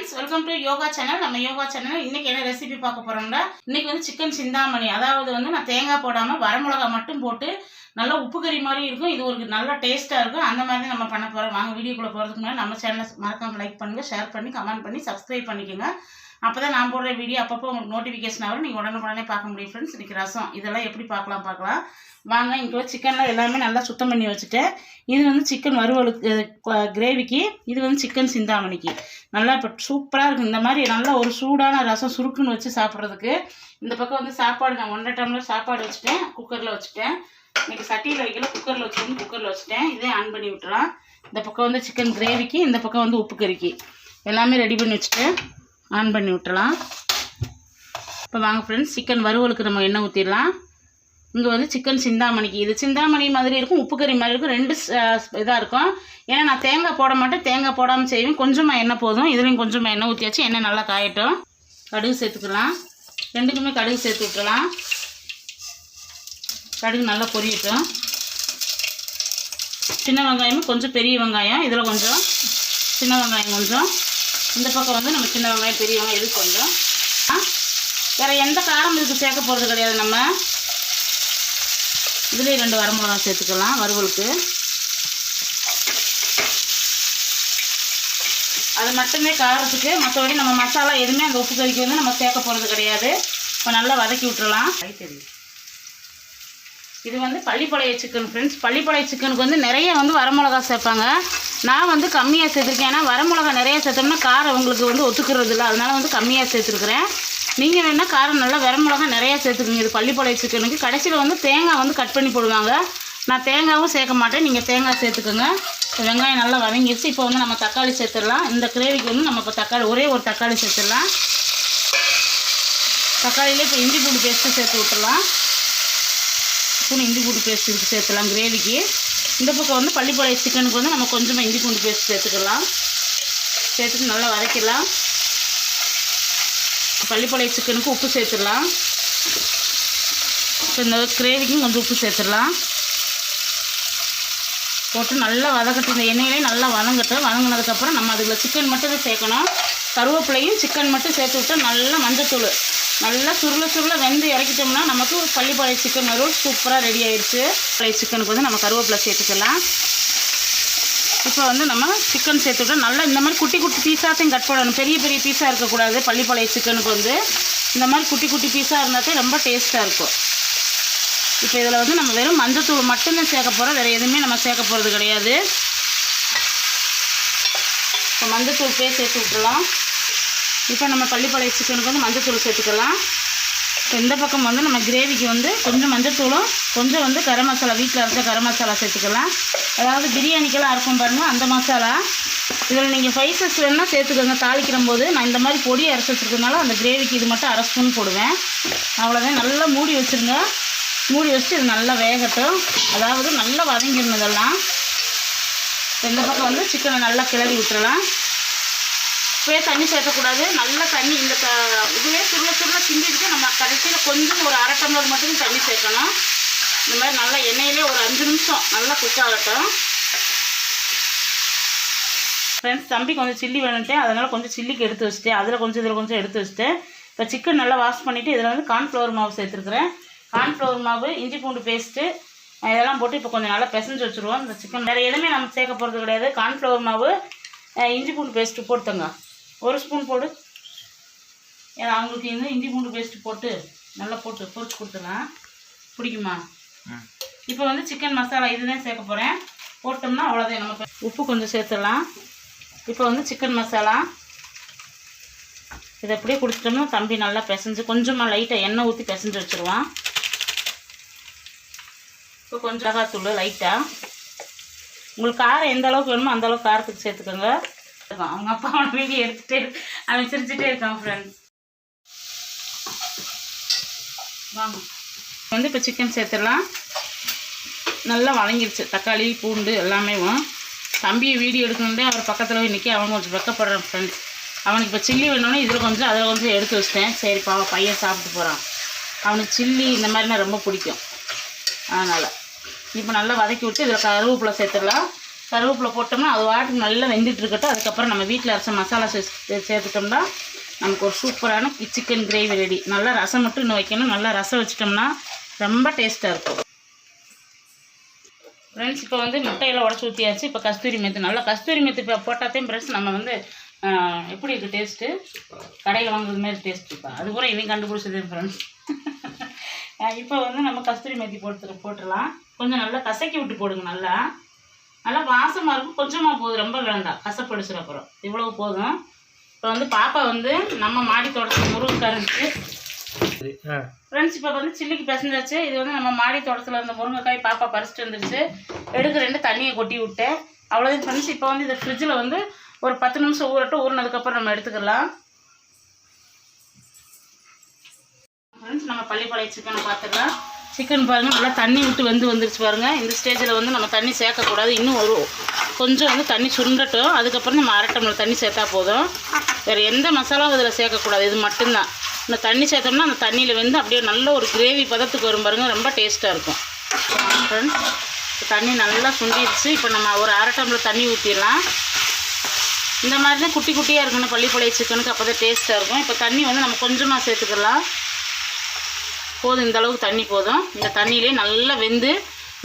Friends welcome to yoga channel நம்ம yoga channel இன்னைக்கு என்ன ரெசிபி பார்க்க போறோம்னா இன்னைக்கு வந்து சிக்கன் சிந்தாமணி. அதாவது வந்து நான் தேங்காய் போடாம வரமிளகா மட்டும் போட்டு நல்லா உப்பு கறி மாதிரி இருக்கும். இது ஒரு நல்ல டேஸ்ட்டாக இருக்கும். அந்த மாதிரி தான் நம்ம பண்ண போகிறோம் வாங்க வீடியோக்குள்ளே போகிறதுக்கு முன்னாடி நம்ம சேனலை மறக்காமல் லைக் பண்ணுங்கள் ஷேர் பண்ணி கமெண்ட் பண்ணி சப்ஸ்கிரைப் பண்ணிக்கோங்க. அப்போ தான் நான் போடுற வீடியோ அப்பப்போ உங்களுக்கு நோட்டிஃபிகேஷன் ஆகும் நீங்கள் உடனுக்குடனே பார்க்க முடியும் ஃப்ரெண்ட்ஸ் இன்றைக்கி ரசம். இதெல்லாம் எப்படி பார்க்கலாம் பார்க்கலாம். வாங்க இங்கே சிக்கன்லாம் எல்லாமே நல்லா சுத்தம் பண்ணி வச்சுட்டேன் இது வந்து சிக்கன் வறுவலுக்கு கிரேவிக்கு இது வந்து சிக்கன் சிந்தாமணிக்கு. நல்லா இப்போ சூப்பராக இருக்கும் இந்த மாதிரி நல்லா ஒரு சூடான ரசம் சுருக்குன்னு வச்சு சாப்பிட்றதுக்கு இந்த பக்கம் வந்து சாப்பாடு நான் ஒன்றரை டம்ளர் சாப்பாடு வச்சுட்டேன். குக்கரில் வச்சுட்டேன். இன்றைக்கி சட்டியில் வைக்கல. குக்கரில் வச்சுக்கணும். குக்கரில் வச்சுட்டேன். இதே ஆன் பண்ணி விட்டுறான் இந்த பக்கம் வந்து சிக்கன் கிரேவிக்கு இந்த பக்கம் வந்து உப்பு கறிக்கு. எல்லாமே ரெடி பண்ணி வச்சுட்டு ஆன் பண்ணி விட்டுலாம் இப்போ வாங்க ஃப்ரெண்ட்ஸ் சிக்கன் வறுவலுக்கு நம்ம எண்ணெய் ஊற்றிடலாம் இங்கே வந்து சிக்கன் சிந்தாமணிக்கு. இது சிந்தாமணி மாதிரி இருக்கும் உப்பு கறி மாதிரி இருக்கும். ரெண்டு இதாக இருக்கும். ஏன்னா நான் தேங்காய் போட மாட்டேன். தேங்காய் போடாமல் செய்வேன். கொஞ்சமாக எண்ணெய் போதும். இதுலேயும் கொஞ்சமாக எண்ணெய் ஊற்றியாச்சு எண்ணெய் நல்லா காயட்டும். கடுகு சேர்த்துக்கலாம். ரெண்டுக்குமே கடுகு சேர்த்து விட்டுலாம் கடுகு நல்லா பொரியட்டும். சின்ன வெங்காயமும் கொஞ்சம் பெரிய வெங்காயம். இதில் கொஞ்சம் சின்ன வெங்காயம் கொஞ்சம். இந்த பக்கம் வந்து நம்ம சின்ன வெங்காயம் பெரிய வெங்காயம் இது கொஞ்சம். ஆ? வேறு எந்த காரம் இதுக்கு சேர்க்க போகிறது கிடையாது நம்ம. இதுலேயே ரெண்டு வரமிளகா சேர்த்துக்கலாம் வறுவலுக்கு. அது மட்டுமே காரத்துக்கு மற்றபடி நம்ம மசாலா எதுவுமே அந்த உப்பு கறிக்கு வந்து நம்ம சேர்க்க போகிறது கிடையாது. இப்போ நல்லா வதக்கி விட்டுறலாம். இது வந்து பள்ளிப்பாளைய சிக்கன் ஃப்ரெண்ட்ஸ் பள்ளிப்பாளைய சிக்கனுக்கு வந்து நிறைய வந்து வரமிளகா சேர்ப்பாங்க. நான் வந்து கம்மியாக சேர்த்துருக்கேன். ஏன்னா வரமிளகா நிறைய சேர்த்தோம்னா காரம் உங்களுக்கு வந்து ஒத்துக்கிறது இல்லை. அதனால் வந்து கம்மியாக சேர்த்துருக்குறேன். நீங்கள் வேணால் காரம் நல்லா வரமிளகா நிறையா சேர்த்துக்குங்க. இது பள்ளிப்பாளைய சிக்கனுக்கு கடைசியில் வந்து தேங்காய் வந்து கட் பண்ணி போடுவாங்க. நான் தேங்காயும் சேர்க்க மாட்டேன். நீங்கள் தேங்காய் சேர்த்துக்கோங்க. வெங்காயம் நல்லா வதங்கிடுச்சு இப்போ வந்து நம்ம தக்காளி சேர்த்துடலாம். இந்த கிரேவிக்கு வந்து நம்ம இப்போ தக்காளி ஒரே ஒரு தக்காளி சேர்த்துடலாம். தக்காளியிலே இப்போ இஞ்சி பூண்டு பேஸ்ட்டு சேர்த்து விட்டுடலாம். ஸ்பூன் இஞ்சி பூண்டு பேஸ்ட்டு சேர்த்துலாம் கிரேவிக்கு இந்த பக்கம் வந்து பள்ளிப்பாளைய சிக்கனுக்கு வந்து நம்ம கொஞ்சமாக இஞ்சி பூண்டு பேஸ்ட் சேர்த்துக்கலாம். சேர்த்துட்டு நல்லா வதக்கிடலாம். பள்ளிப்பாளைய சிக்கனுக்கு உப்பு சேர்த்துடலாம். இப்போ இந்த கிரேவிக்கும் கொஞ்சம் உப்பு சேர்த்துடலாம். போட்டு நல்லா வதக்கட்டும். இந்த எண்ணெயிலே நல்லா வதங்கட்டும். வதங்கினதுக்கப்புறம் நம்ம அதில் சிக்கன் மட்டும் தான் சேர்க்கணும். கருவேப்பிலையும் சிக்கன் மட்டும் சேர்த்து விட்டு நல்லா மஞ்சத்தூள். நல்லா சுருள சுருள வெந்து இறக்கிட்டோம்னா நமக்கு பள்ளிப்பாளைய சிக்கன் வரும் சூப்பராக ரெடி ஆயிடுச்சு பழைய சிக்கனுக்கு வந்து நம்ம கருவேப்பிலை சேர்த்துக்கலாம். இப்போ வந்து நம்ம சிக்கன் சேர்த்துட்டா நல்லா இந்த மாதிரி குட்டி குட்டி பீஸாத்தையும் கட் பண்ணணும். பெரிய பெரிய பீஸாக இருக்கக்கூடாது. பள்ளிப்பாளைய சிக்கனுக்கு வந்து. இந்த மாதிரி குட்டி குட்டி பீஸாக இருந்தால் ரொம்ப டேஸ்ட்டாக இருக்கும். இப்போ இதில் வந்து நம்ம வெறும் மஞ்சத்தூள் மட்டும்தான் சேர்க்க போகிறோம் வேறு எதுவுமே நம்ம சேர்க்க போகிறது கிடையாது. இப்போ மஞ்சத்தூள் பே சேர்த்து விட்டுலாம் இப்போ நம்ம பள்ளிப்பாளைய சிக்கனுக்கு வந்து மஞ்சத்தூள் சேர்த்துக்கலாம். இப்போ இந்த பக்கம் வந்து நம்ம கிரேவிக்கு வந்து கொஞ்சம் மஞ்சத்தூளும் கொஞ்சம் வந்து கரம் மசாலா வீட்டில் அரைச்ச கரம் மசாலா சேர்த்துக்கலாம். அதாவது பிரியாணிக்கெல்லாம் அரைக்கும் பாருங்கள் அந்த மசாலா. இதில் நீங்கள் ஸ்பைசஸ் வேணால் சேர்த்துக்கோங்க. தாளிக்கிற போது நான் இந்த மாதிரி பொடி அரைச்சி வச்சுருக்கனால அந்த கிரேவிக்கு இது மட்டும் அரை ஸ்பூன் போடுவேன். அவ்வளோதான் நல்லா மூடி வச்சுருங்க. மூடி வச்சுட்டு இது நல்லா வேகட்டும். அதாவது நல்லா வதங்கிடணும் இதெல்லாம். இந்த பக்கம் வந்து சிக்கனை நல்லா கிளறி விட்டுறலாம். இப்போயே தண்ணி சேர்க்கக்கூடாது. நல்லா தண்ணி இந்த க இதுவே சுருள சுருள சிந்திட்டு நம்ம கடைசியில் கொஞ்சம் ஒரு அரை டம்ளர் மட்டும் தண்ணி சேர்க்கணும். இந்த மாதிரி நல்லா எண்ணெயிலே ஒரு அஞ்சு நிமிஷம் நல்லா குக் ஆகட்டும். ஃப்ரெண்ட்ஸ் தம்பி கொஞ்சம் சில்லி வேணுன்ட்டேன் அதனால் கொஞ்சம் சில்லிக்கு எடுத்து வச்சுட்டேன். அதில் கொஞ்சம் இதில் கொஞ்சம் எடுத்து வச்சுட்டேன். இப்போ சிக்கன் நல்லா வாஷ் பண்ணிவிட்டு இதில் வந்து கார்ன்ஃப்ளவர் மாவு சேர்த்துருக்குறேன். கார்ன்ஃப்ளவர் மாவு இஞ்சி பூண்டு பேஸ்ட்டு இதெல்லாம் போட்டு இப்போ கொஞ்சம் நல்லா பிசைஞ்சு வச்சுருவோம். இந்த சிக்கன் வேறு எதுவுமே நம்ம சேர்க்க போகிறது கிடையாது. கார்ன்ஃப்ளவர் மாவு இஞ்சி பூண்டு பேஸ்ட்டு போட்டுங்க ஒரு ஸ்பூன் போடு. ஏன்னா அவங்களுக்கு இன்னும் இஞ்சி பூண்டு பேஸ்ட்டு போட்டு நல்லா போட்டு பொரிச்சு கொடுத்துலாம் பிடிக்குமா? இப்போ வந்து சிக்கன் மசாலா இதுதான் சேர்க்க போகிறேன் போட்டோம்னா அவ்வளோதான் நம்ம உப்பு கொஞ்சம் சேர்த்துடலாம். இப்போ வந்து சிக்கன் மசாலா இதை அப்படியே கொடுத்துட்டோம்னா தம்பி நல்லா பிசைஞ்சு கொஞ்சமாக லைட்டாக எண்ணெய் ஊற்றி பிசைஞ்சு வச்சுருவான். இப்போ கொஞ்சம் மிளகாத்தூள் லைட்டாக உங்களுக்கு காரம் எந்த அளவுக்கு வேணுமோ அந்த அளவுக்கு காரத்துக்கு சேர்த்துக்கோங்க. அவங்க அப்பா அவனை வீடியோ எடுத்துகிட்டே அவன் சிரிச்சுட்டே இருக்கான் ஃப்ரெண்ட்ஸ் வாங்க. வந்து இப்போ சிக்கன் சேர்த்துடலாம். நல்லா வதங்கிடுச்சு தக்காளி பூண்டு எல்லாமே தம்பியை வீடியோ எடுக்கணுண்டே அவர் பக்கத்தில் போய் நிற்க அவன் கொஞ்சம் வெக்கப்படுறான் ஃப்ரெண்ட்ஸ் அவனுக்கு இப்போ சில்லி வேணும்னு இதில் கொஞ்சம் அதில் கொஞ்சம் எடுத்து வச்சிட்டேன். சரி பாவ பையன் சாப்பிட்டு போகிறான் அவனுக்கு சில்லி இந்த மாதிரினா ரொம்ப பிடிக்கும். அதனால். இப்போ நல்லா வதக்கி விட்டு இதில் கருவேப்பிலை சேர்த்துடலாம். கருவேப்பிலை போட்டோம்னா அது வாட்டுக்கு நல்லா வெந்துட்டு இருக்கட்டும். அதுக்கப்புறம் நம்ம வீட்டில் அரைச்ச மசாலா சே- சேர்த்துட்டோம்னா நமக்கு ஒரு சூப்பரான சிக்கன் கிரேவி ரெடி நல்லா ரசம் மட்டும் இன்னும் வைக்கணும். நல்லா ரசம் வச்சிட்டோம்னா ரொம்ப டேஸ்ட்டாக இருக்கும். ஃப்ரெண்ட்ஸ் இப்போ வந்து முட்டையெல்லாம் உடச்சி ஊற்றியாச்சு இப்போ கஸ்தூரி மெத்து. நல்லா கஸ்தூரி மெத்து இப்போ போட்டாத்தையும் ஃப்ரெண்ட்ஸ் நம்ம வந்து எப்படி இருக்குது டேஸ்ட்டு கடையில் வாங்குறது மாதிரி டேஸ்ட் இப்போ. அது கூட இவன் கண்டுபிடிச்சது ஃப்ரெண்ட்ஸ் இப்போ வந்து நம்ம கஸ்தூரி மெத்தி போட்டு போட்டுடலாம். கொஞ்சம் நல்லா கசக்கி விட்டு போடுங்க நல்லா. வாசமாக இருக்கும் கொஞ்சமாக போதும் ரொம்ப வேண்டாம். கசப்படுச்சுற அப்புறம் இவ்வளவு போதும். இப்போ வந்து பாப்பா வந்து நம்ம மாடி தோட்டத்தில் சரி ஆ. ஃப்ரெண்ட்ஸ் இப்போ வந்து சில்லிக்கு பிசைஞ்சாச்சு. இது வந்து நம்ம மாடி தோட்டத்தில் இருந்த முருங்கைக்காய் பாப்பா பறிச்சுட்டு வந்துருச்சு. எடுக்க ரெண்டு தண்ணியை கொட்டி விட்டேன். அவ்வளோதான் ஃப்ரெண்ட்ஸ் இப்போ வந்து இதை ஃப்ரிட்ஜில் வந்து ஒரு பத்து நிமிஷம் ஊறட்டும். ஊறினதுக்கப்புறம் நம்ம எடுத்துக்கலாம். ஃப்ரெண்ட்ஸ் நம்ம பள்ளிப்பாளைய சிக்கனை பார்த்துடலாம். சிக்கன் பாருங்கள் நல்லா தண்ணி விட்டு வெந்து வந்துருச்சு பாருங்கள் இந்த ஸ்டேஜில் வந்து நம்ம தண்ணி சேர்க்கக்கூடாது. இன்னும் ஒரு கொஞ்சம் வந்து தண்ணி சுண்டட்டும் அதுக்கப்புறம் நம்ம அரை டம்ளர் தண்ணி சேர்த்தா போதும். வேறு எந்த மசாலாவும் இதில் சேர்க்கக்கூடாது. இது மட்டும்தான். இந்த தண்ணி சேர்த்தோம்னா அந்த தண்ணியில் வெந்து அப்படியே நல்ல ஒரு கிரேவி பதத்துக்கு வரும் பாருங்கள் ரொம்ப டேஸ்ட்டாக இருக்கும். ஃப்ரெண்ட்ஸ் தண்ணி நல்லா சுண்டிடுச்சு இப்போ நம்ம ஒரு அரை டம்ளர் தண்ணி ஊற்றிடலாம் இந்த மாதிரி தான் குட்டி குட்டியாக இருக்கணும் பள்ளிப்பாளைய சிக்கனுக்கு அப்போ தான் டேஸ்ட்டாக இருக்கும். இப்போ தண்ணி வந்து நம்ம கொஞ்சமாக சேர்த்துக்கலாம். போதும் இந்த அளவுக்கு தண்ணி போதும். இந்த தண்ணியிலே நல்லா வெந்து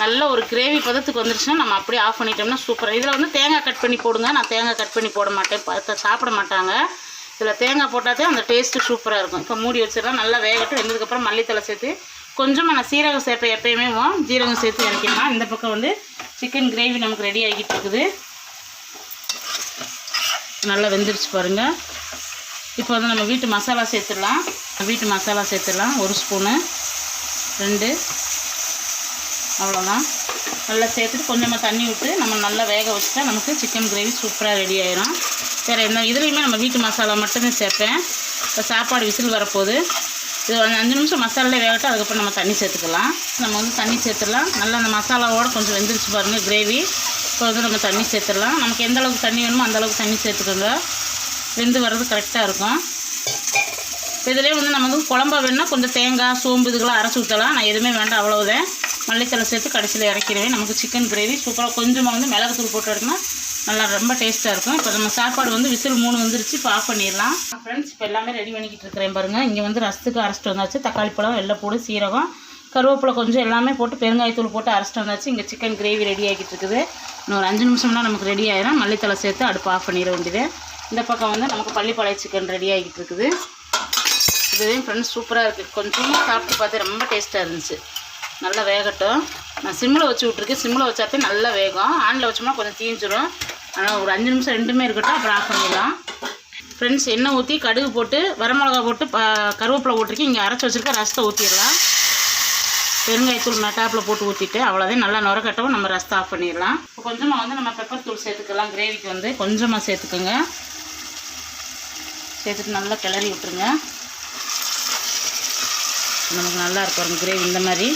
நல்ல ஒரு கிரேவி பதத்துக்கு வந்துருச்சுன்னா நம்ம அப்படியே ஆஃப் பண்ணிட்டோம்னா சூப்பராக இதில் வந்து தேங்காய் கட் பண்ணி போடுங்க. நான் தேங்காய் கட் பண்ணி போட மாட்டேன். பார்த்து சாப்பிட மாட்டாங்க. இதில் தேங்காய் போட்டாதே அந்த டேஸ்ட்டு சூப்பராக இருக்கும். இப்போ மூடி வச்சிடலாம் நல்லா வேகட்டும். வெந்ததுக்கப்புறம் மல்லித்தலை சேர்த்து கொஞ்சமாக நான் சீரகம் சேர்ப்பேன் எப்பயுமே ஜீரகம் சேர்த்து இறக்கிடலாம் இந்த பக்கம் வந்து சிக்கன் கிரேவி நமக்கு ரெடி ஆகிட்டு இருக்குது. நல்லா வெந்துருச்சு பாருங்கள் இப்போ வந்து நம்ம வீட்டு மசாலா சேர்த்துடலாம். வீட்டு மசாலா சேர்த்துடலாம். ஒரு ஸ்பூனு. ரெண்டு. அவ்வளோதான் நல்லா சேர்த்துட்டு கொஞ்சமாக தண்ணி விட்டு நம்ம நல்லா வேக வச்சுட்டா நமக்கு சிக்கன் கிரேவி சூப்பராக ரெடி ஆயிரும். வேறு எந்த இதுலேயுமே நம்ம வீட்டு மசாலா மட்டும்தான் சேர்ப்பேன். இப்போ சாப்பாடு விசில் வரப்போகுது. இது ஒரு அஞ்சு நிமிஷம் மசாலாலே வேகட்டும். அதுக்கப்புறம் நம்ம தண்ணி சேர்த்துக்கலாம். நம்ம வந்து தண்ணி சேர்த்துடலாம். நல்லா அந்த மசாலாவோட கொஞ்சம் வெந்துருச்சு பாருங்கள் கிரேவி. இப்போ வந்து நம்ம தண்ணி சேர்த்துடலாம். நமக்கு எந்த அளவுக்கு தண்ணி வேணுமோ அந்தளவுக்கு தண்ணி சேர்த்துக்கோங்க. வெந்து வர்றது கரெக்டாக இருக்கும். இப்போ இதிலே வந்து நம்ம வந்து குழம்பா வேணும்னா கொஞ்சம் தேங்காய் சோம்பு இதுக்கெல்லாம் அரைச்சி ஊற்றலாம் நான் எதுவுமே வேண்டாம் அவ்வளவுதான். மல்லித்தலை சேர்த்து கடைசியில் இறக்கிடுவேன். நமக்கு சிக்கன் கிரேவி சூப்பராக கொஞ்சமாக வந்து மிளகுத்தூள் போட்டு எடுக்கணும் நல்லா ரொம்ப டேஸ்ட்டாக இருக்கும். இப்போ நம்ம சாப்பாடு வந்து விசில் மூணு வந்துருச்சு இப்போ ஆஃப் பண்ணிடலாம். ஃப்ரெண்ட்ஸ் இப்போ எல்லாமே ரெடி பண்ணிக்கிட்டு இருக்கிறேன் பாருங்கள் இங்கே வந்து ரசத்துக்கு அரைச்சிட்டு வந்தாச்சு. தக்காளி பழம் வெள்ளைப்பூடு சீரகம் கருவேப்பிலை கொஞ்சம் எல்லாமே போட்டு பெருங்காயத்தூள் போட்டு அரைச்சிட்டு வந்தாச்சு. இங்கே சிக்கன் கிரேவி ரெடி ஆகிட்டு இருக்குது. இன்னும் ஒரு அஞ்சு நிமிஷம்னா நமக்கு ரெடி ஆயிரும். மல்லித்தலை சேர்த்து அடுப்பு ஆஃப் பண்ணிட வேண்டியது. இந்த பக்கம் வந்து நமக்கு பள்ளிப்பாளைய சிக்கன் ரெடி ஆகிட்டு இருக்குது. இதுவே ஃப்ரெண்ட்ஸ் சூப்பராக இருக்குது கொஞ்சமாக சாப்பிட்டு பார்த்து ரொம்ப டேஸ்ட்டாக இருந்துச்சு. நல்லா வேகட்டும். நான் சிம்மில் வச்சு விட்ருக்கேன் சிம்மில் வச்சாத்தே நல்லா வேகும். ஆனில் வச்சோம்னா கொஞ்சம் தீஞ்சிடும் ஆனால் ஒரு அஞ்சு நிமிஷம் ரெண்டுமே இருக்கட்டும். அப்புறம் ஆஃப் பண்ணிடலாம் ஃப்ரெண்ட்ஸ் எண்ணெய் ஊற்றி கடுகு போட்டு வரமிளகா போட்டு ப கருவேப்பிலை போட்டிருக்கேன். இங்கே அரைச்சி வச்சுருக்க ரசத்தை ஊற்றிடலாம் பெருங்காயத்தூள் மெட்டாப்பில் போட்டு ஊற்றிட்டு அவ்வளோதான் நல்லா நுரக்கட்டவும் நம்ம ரசத்தை ஆஃப் பண்ணிடலாம். இப்போ கொஞ்சமாக வந்து நம்ம பெப்பர் தூள் சேர்த்துக்கலாம். கிரேவிக்கு வந்து கொஞ்சமாக சேர்த்துக்கோங்க. சேர்த்துட்டு நல்லா கிளறி விட்டுருங்க. நமக்கு நல்லா இருக்கும் கிரேவி இந்த மாதிரி.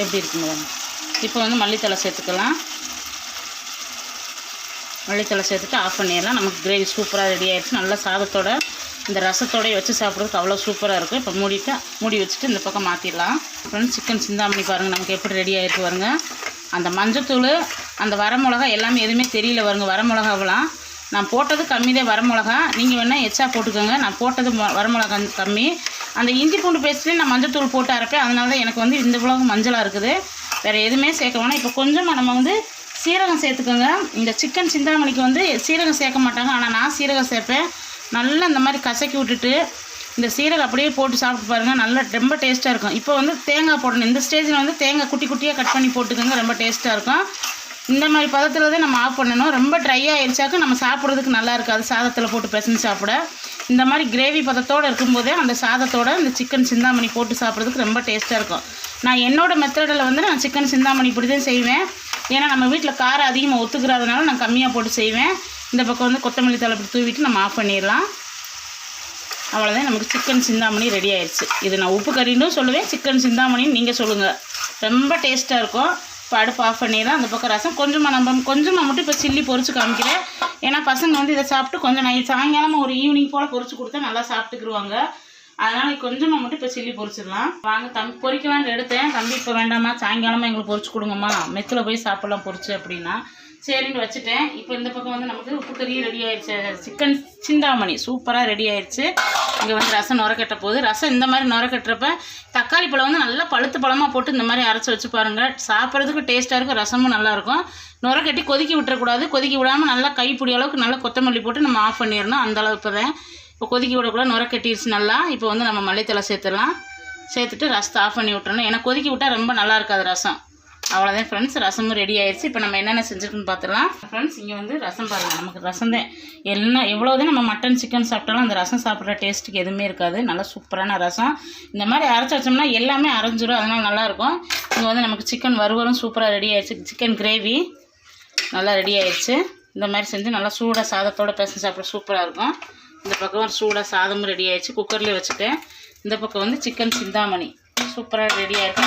எப்படி இருக்குங்க இப்போ வந்து மல்லித்தலை சேர்த்துக்கலாம். மல்லித்தலை சேர்த்துட்டு ஆஃப் பண்ணிடலாம். நமக்கு கிரேவி சூப்பராக ரெடி ஆகிடுச்சு நல்லா சாதத்தோட இந்த ரசத்தோடய வச்சு சாப்பிட்றதுக்கு அவ்வளோ சூப்பராக இருக்கும் இப்போ மூடிட்டு மூடி வச்சுட்டு இந்த பக்கம் மாற்றிடலாம் ஃப்ரெண்ட்ஸ் சிக்கன் சிந்தாமணி பாருங்கள் நமக்கு எப்படி ரெடி ஆகிருக்கு வருங்க அந்த மஞ்சத்தூள் அந்த வரமிளகா எல்லாமே எதுவுமே தெரியல வருங்க வரமிளகாவெல்லாம் நான் போட்டது கம்மி தான் வரமிளகா நீங்கள் வேணால் எச்சா போட்டுக்கோங்க. நான் போட்டது வரமிளகா கம்மி. அந்த இஞ்சி பூண்டு பேஸ்ட்லேயும் நான் மஞ்சத்தூள் போட்டு அரைப்பேன். அதனால தான் எனக்கு வந்து இந்த உலகம் மஞ்சளாக இருக்குது. வேறு எதுவுமே சேர்க்க வேணாம். இப்போ கொஞ்சமாக நம்ம வந்து சீரகம் சேர்த்துக்கோங்க. இந்த சிக்கன் சிந்தாமணிக்கு வந்து சீரகம் சேர்க்க மாட்டாங்க. ஆனால் நான் சீரகம் சேர்ப்பேன். நல்லா இந்த மாதிரி கசக்கி விட்டுட்டு இந்த சீரகம் அப்படியே போட்டு சாப்பிட்டு பாருங்கள் நல்லா ரொம்ப டேஸ்ட்டாக இருக்கும். இப்போ வந்து தேங்காய் போடணும். இந்த ஸ்டேஜில் வந்து தேங்காய் குட்டி குட்டியாக கட் பண்ணி போட்டுக்கோங்க. ரொம்ப டேஸ்ட்டாக இருக்கும். இந்த மாதிரி பதத்தில் தான் நம்ம ஆஃப் பண்ணணும். ரொம்ப ட்ரை ஆயிடுச்சாக்க நம்ம சாப்பிட்றதுக்கு நல்லா இருக்காது. சாதத்தில் போட்டு பிசைஞ்சு சாப்பிட. இந்த மாதிரி கிரேவி பதத்தோடு இருக்கும்போதே அந்த சாதத்தோட இந்த சிக்கன் சிந்தாமணி போட்டு சாப்பிட்றதுக்கு ரொம்ப டேஸ்ட்டாக இருக்கும். நான் என்னோட மெத்தடில் வந்து நான் சிக்கன் சிந்தாமணி இப்படி தான் செய்வேன். ஏன்னா நம்ம வீட்டில் காரம் அதிகமாக ஒத்துக்கிறதுனால நான் கம்மியாக போட்டு செய்வேன். இந்த பக்கம் வந்து கொத்தமல்லி தலை இப்படி தூவிட்டு நம்ம ஆஃப் பண்ணிடலாம். அவ்வளோதான் நமக்கு சிக்கன் சிந்தாமணி ரெடி ஆயிடுச்சு. இது நான் உப்பு கறின்னு சொல்லுவேன் சிக்கன் சிந்தாமணின்னு நீங்கள் சொல்லுங்கள் ரொம்ப டேஸ்ட்டாக இருக்கும். இப்போ அடுப்பு ஆஃப் பண்ணிடலாம். அந்த பக்கம் ரசம் கொஞ்சமாக நம்ம கொஞ்சமாக மட்டும் இப்போ சில்லி பொறிச்சு காமிக்கிறேன் ஏன்னா பசங்க வந்து இதை சாப்பிட்டு கொஞ்சம் நைட் சாயங்காலமாக ஒரு ஈவினிங் போல் பொறிச்சு கொடுத்தா நல்லா சாப்பிட்டுக்குருவாங்க. அதனால் கொஞ்சமாக மட்டும் இப்போ சில்லி பொரிச்சிடலாம். வாங்க தம் பொறிக்கலான்னு எடுத்தேன். தம்பி இப்போ வேண்டாமா? சாயங்காலமாக எங்களுக்கு பொறிச்சு கொடுங்கம்மா. மெத்தில் போய் சாப்பிட்லாம் பொறிச்சு அப்படின்னா. சரின்னு வச்சுட்டேன். இப்போ இந்த பக்கம் வந்து நமக்கு உப்பு கறியும் ரெடி ஆயிடுச்சு சிக்கன் சிந்தாமணி. சூப்பராக ரெடி ஆயிடுச்சு இங்கே வந்து ரசம் நுரக்கட்ட போகுது. ரசம் இந்த மாதிரி நுரக்கட்டுறப்ப தக்காளி பழம் வந்து நல்லா பழுத்து பழமாக போட்டு இந்த மாதிரி அரைச்சி வச்சு பாருங்கள் சாப்பிட்றதுக்கு டேஸ்ட்டாக இருக்கும். ரசமும் நல்லாயிருக்கும் நுரக்கட்டி கொதிக்க விட்டுறக்கூடாது. கொதிக்க விடாமல் நல்லா கைப்பிடி அளவுக்கு நல்லா கொத்தமல்லி போட்டு நம்ம ஆஃப் பண்ணிடணும். அந்த அளவுக்கு தான். இப்போ கொதிக்க விடக்கூடாது. நுரக்கட்டிடுச்சு நல்லா. இப்போ வந்து நம்ம மல்லித்தலை சேர்த்துடலாம். சேர்த்துட்டு ரசத்தை ஆஃப் பண்ணி விட்டுறணும். ஏன்னா கொதிக்க விட்டால் ரொம்ப நல்லா இருக்காது ரசம். அவ்வளோதான் ஃப்ரெண்ட்ஸ் ரசமும் ரெடி ஆயிடுச்சு இப்போ நம்ம என்னென்ன செஞ்சுருக்குன்னு பார்த்துலாம் ஃப்ரெண்ட்ஸ் இங்கே வந்து ரசம் பாருங்கள் நமக்கு ரசம் தான் எல்லாம் எவ்வளோதான் நம்ம மட்டன் சிக்கன் சாப்பிட்டாலும் அந்த ரசம் சாப்பிட்ற டேஸ்ட்டுக்கு எதுவுமே இருக்காது. நல்லா சூப்பரான ரசம். இந்த மாதிரி அரைச்சி வச்சோம்னா எல்லாமே அரைஞ்சிரும். அதனால் நல்லாயிருக்கும் இங்கே வந்து நமக்கு சிக்கன் வறுவலும் சூப்பராக ரெடி ஆயிடுச்சு சிக்கன் கிரேவி நல்லா ரெடி ஆயிடுச்சு இந்த மாதிரி செஞ்சு நல்லா சூடாக சாதத்தோட பேச சாப்பிட சூப்பராக இருக்கும். இந்த பக்கம் சூடாக சாதமும் ரெடி ஆயிடுச்சு குக்கர்லேயே வச்சுட்டேன். இந்த பக்கம் வந்து சிக்கன் சிந்தாமணி. சூப்பராக ரெடி ஆயிடுச்சு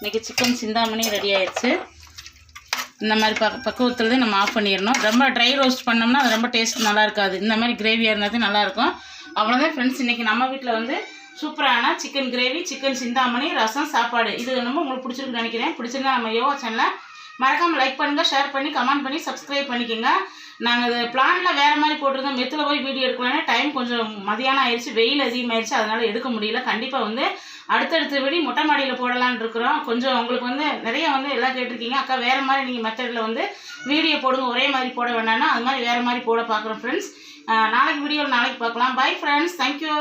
இன்றைக்கி சிக்கன் சிந்தாமணி ரெடி ஆயிடுச்சு. இந்த மாதிரி பக்க பக்குவத்தில் தான் நம்ம ஆஃப் பண்ணிடணும். ரொம்ப ட்ரை ரோஸ்ட் பண்ணோம்னா அது ரொம்ப டேஸ்ட் நல்லா இருக்காது. இந்த மாதிரி கிரேவியாக இருந்தால் நல்லாயிருக்கும் அவ்வளோதான் ஃப்ரெண்ட்ஸ் இன்றைக்கி நம்ம வீட்டில் வந்து சூப்பரான chicken gravy chicken chintamani rasam சாப்பாடு. இது ரொம்ப உங்களுக்கு பிடிச்சிருக்குன்னு நினைக்கிறேன். பிடிச்சிருந்தா நம்ம யோகா சேனலை மறக்காமல் லைக் பண்ணுங்கள் ஷேர் பண்ணி கமெண்ட் பண்ணி சப்ஸ்கிரைப் பண்ணிக்கோங்க. நாங்கள் அது பிளானில் வேறு மாதிரி போட்டிருந்தோம். மெத்தில் போய் வீடியோ எடுக்கலாம்னா டைம் கொஞ்சம் மதியானம் ஆயிடுச்சு. வெயில் அதிகமாகிடுச்சு அதனால் எடுக்க முடியல. கண்டிப்பாக வந்து அடுத்தடுத்த வீடி மொட்டை மாடியில் போடலான்னு இருக்கிறோம். கொஞ்சம் உங்களுக்கு வந்து நிறைய வந்து எல்லாம் கேட்டிருக்கீங்க. அக்கா வேறு மாதிரி நீங்கள் மெத்தடில் வந்து வீடியோ போடுங்க. ஒரே மாதிரி போட வேண்டாம்னா அது மாதிரி வேறு மாதிரி போட பார்க்குறோம் ஃப்ரெண்ட்ஸ் நாளைக்கு வீடியோவில் நாளைக்கு பார்க்கலாம். Bye friends thank you